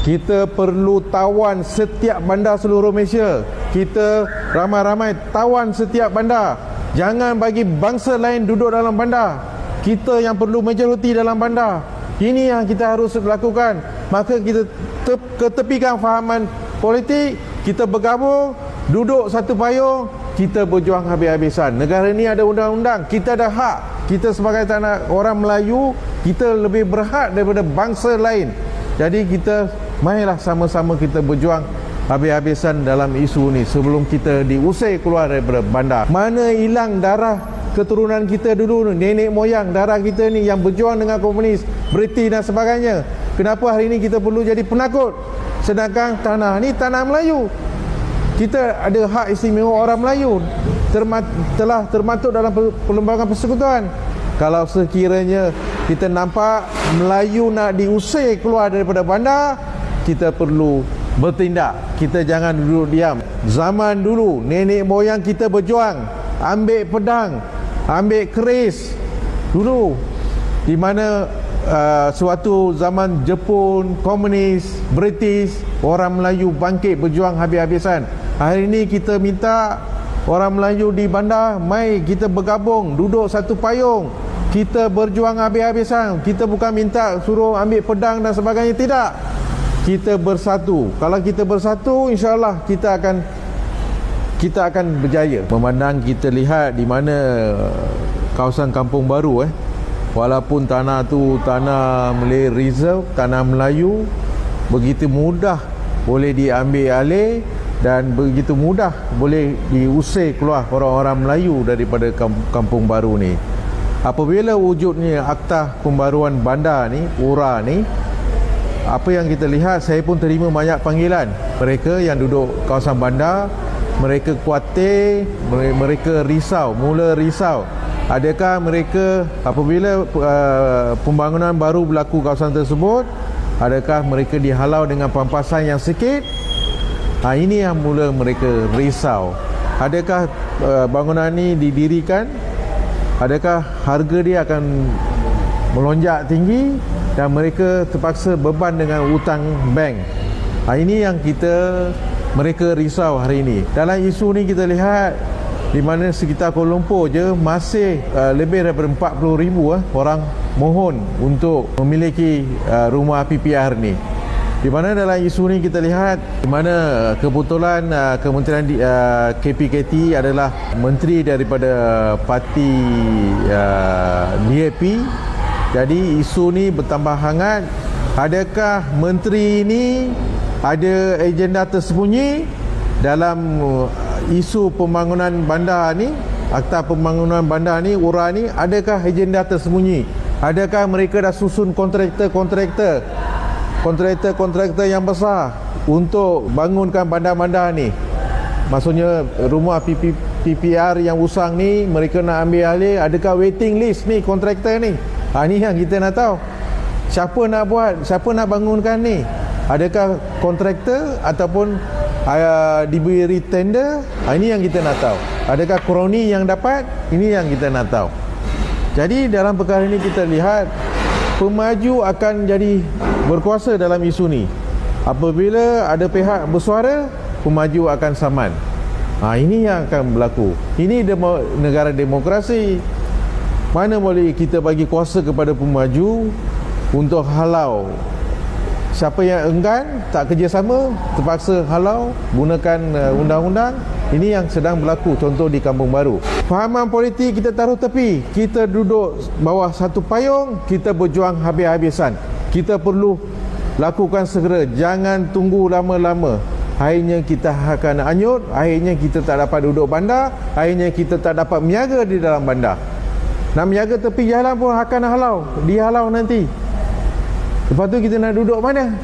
Kita perlu tawan setiap bandar seluruh Malaysia. Kita ramai-ramai tawan setiap bandar. Jangan bagi bangsa lain duduk dalam bandar. Kita yang perlu majoriti dalam bandar. Ini yang kita harus lakukan. Maka kita te- ketepikan fahaman politik, kita bergabung, duduk satu payung, kita berjuang habis-habisan. Negara ini ada undang-undang, kita ada hak. Kita sebagai tanah orang Melayu, kita lebih berhak daripada bangsa lain. Jadi kita Marilah sama-sama kita berjuang habis-habisan dalam isu ni sebelum kita diusir keluar daripada bandar. Mana hilang darah keturunan kita dulu nenek moyang darah kita ni yang berjuang dengan komunis, British dan sebagainya. Kenapa hari ini kita perlu jadi penakut? Sedangkan tanah ni tanah Melayu. Kita ada hak istimewa orang Melayu terma- telah termaktub dalam perlembagaan persekutuan. Kalau sekiranya kita nampak Melayu nak diusir keluar daripada bandar, kita perlu bertindak. Kita jangan duduk diam. Zaman dulu nenek moyang kita berjuang, ambil pedang, ambil keris. Dulu di mana uh, suatu zaman Jepun, komunis, British, orang Melayu bangkit berjuang habis-habisan. Hari ini kita minta orang Melayu di bandar, mai kita bergabung, duduk satu payung. Kita berjuang habis-habisan. Kita bukan minta suruh ambil pedang dan sebagainya, tidak kita bersatu. Kalau kita bersatu, insya-Allah kita akan kita akan berjaya. Memandang kita lihat di mana kawasan kampung baru eh. Walaupun tanah tu tanah Malay Reserve, tanah Melayu begitu mudah boleh diambil alih dan begitu mudah boleh diusir keluar orang-orang Melayu daripada kampung baru ni. Apabila wujudnya akta pembaruan bandar ni, URA ni, apa yang kita lihat saya pun terima banyak panggilan. Mereka yang duduk kawasan bandar mereka kuatir mereka risau mula risau. Adakah mereka apabila uh, pembangunan baru berlaku kawasan tersebut adakah mereka dihalau dengan pampasan yang sikit? Ha, ini yang mula mereka risau. Adakah uh, bangunan ini didirikan? Adakah harga dia akan melonjak tinggi dan mereka terpaksa beban dengan hutang bank. Ha, ini yang kita mereka risau hari ini. Dalam isu ni kita lihat di mana sekitar Kuala Lumpur je masih uh, lebih daripada 40 ribu uh, orang mohon untuk memiliki uh, rumah PPR ni. Di mana dalam isu ni kita lihat di mana kebetulan uh, Kementerian uh, KPKT adalah menteri daripada parti uh, DAP jadi isu ni bertambah hangat. Adakah menteri ini ada agenda tersembunyi dalam uh, isu pembangunan bandar ni? Akta pembangunan bandar ni, URA ni, adakah agenda tersembunyi? Adakah mereka dah susun kontraktor-kontraktor kontraktor-kontraktor yang besar untuk bangunkan bandar-bandar ni? Maksudnya rumah PP, PPR yang usang ni mereka nak ambil alih adakah waiting list ni kontraktor ni? Ha, ni yang kita nak tahu. Siapa nak buat? Siapa nak bangunkan ni? Adakah kontraktor ataupun uh, diberi tender? Ha, ini yang kita nak tahu. Adakah kroni yang dapat? Ini yang kita nak tahu. Jadi dalam perkara ini kita lihat pemaju akan jadi berkuasa dalam isu ni. Apabila ada pihak bersuara, pemaju akan saman. Ha, ini yang akan berlaku. Ini demo, negara demokrasi. Mana boleh kita bagi kuasa kepada pemaju untuk halau? Siapa yang enggan tak kerjasama terpaksa halau gunakan uh, undang-undang. Ini yang sedang berlaku contoh di Kampung Baru. Fahaman politik kita taruh tepi. Kita duduk bawah satu payung kita berjuang habis-habisan. Kita perlu lakukan segera. Jangan tunggu lama-lama akhirnya kita akan anyut akhirnya kita tak dapat duduk bandar akhirnya kita tak dapat meniaga di dalam bandar nak menjaga tepi jalan pun akan halau. Dihalau nanti. Lepas tu kita nak duduk mana?